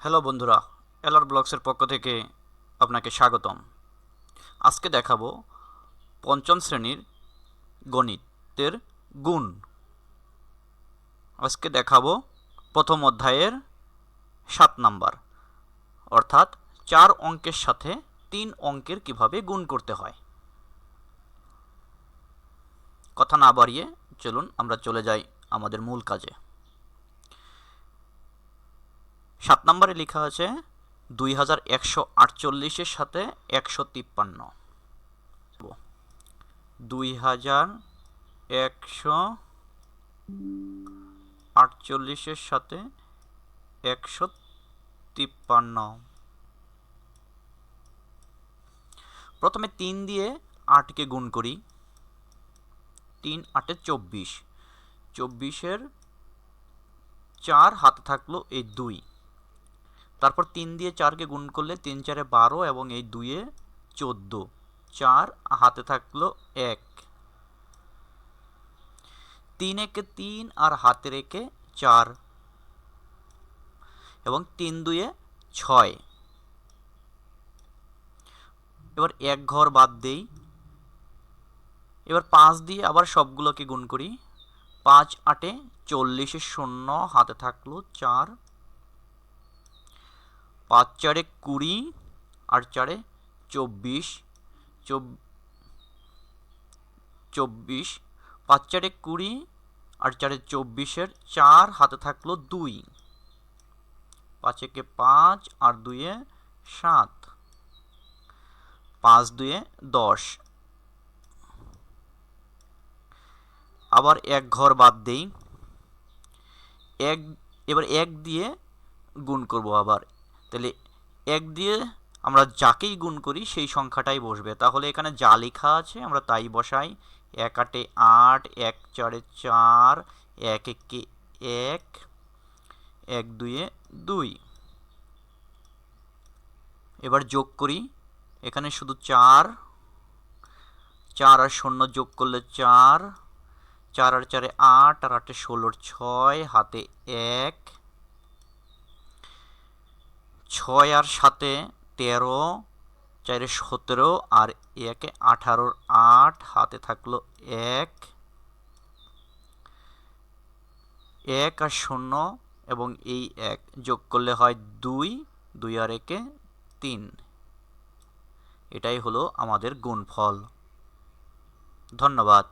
Hello বন্ধুরা, LR ব্লগসের পক্ষ থেকে আপনাকে স্বাগতম। আজকে দেখাবো পঞ্চম শ্রেণির গণিতের গুণ। আজকে দেখাবো প্রথম অধ্যায়ের সাত নাম্বার, অর্থাৎ চার অঙ্কের সাথে তিন অঙ্কের কীভাবে গুণ করতে হয়। কথা না বাড়িয়ে চলুন, আমরা চলে যাই আমাদের মূল কাজে। সাত নম্বরে লেখা আছে দুই হাজার একশো আটচল্লিশের সাথে একশো তিপ্পান্ন। দুই হাজার একশো আটচল্লিশের সাথে একশো তিপ্পান্ন। প্রথমে তিন দিয়ে আটকে গুণ করি। তিন আটে চব্বিশ। চব্বিশের চার হাতে থাকল এই দুই। তারপর তিন দিয়ে চারকে গুণ করলে তিন, চারে বারো এবং এই দুইয়ে চোদ্দ। চার হাতে থাকল এক। তিন একে তিন আর হাতে রেখে চার। এবং তিন দুয়ে ছয়। এবার এক ঘর বাদ দেই। এবার পাঁচ দিয়ে আবার সবগুলোকে গুণ করি। পাঁচ আটে চল্লিশে শূন্য হাতে থাকল চার। পাঁচ চারে কুড়ি আর চারে চব্বিশ চব্বিশ, পাঁচ চারে কুড়ি আর চারে চব্বিশের চার হাতে থাকল দুই। পাঁচ একে পাঁচ আর দুইয়ে সাত। পাঁচ দুয়ে দশ। আবার এক ঘর বাদ দেই। এক, এবার এক দিয়ে গুণ করব আবার। তাহলে এক দিয়ে আমরা যাকেই গুণ করি সেই সংখ্যাটাই বসবে। তাহলে এখানে যা লেখা আছে আমরা তাই বসাই। এক আটে আট, এক চারে চার, এক একে এক এক দুইয়ে দুই। এবার যোগ করি। এখানে শুধু চার। চার আর শূন্য যোগ করলে চার। চার আর চারে আট, আর আটে ষোলোর ছয়, হাতে এক। ছয় আর সাথে তেরো, চারে সতেরো আর একে আঠারোর আট, হাতে থাকল এক। এক আর শূন্য এবং এই এক যোগ করলে হয় দুই দুই আর একে তিন। এটাই হলো আমাদের গুণফল। ধন্যবাদ।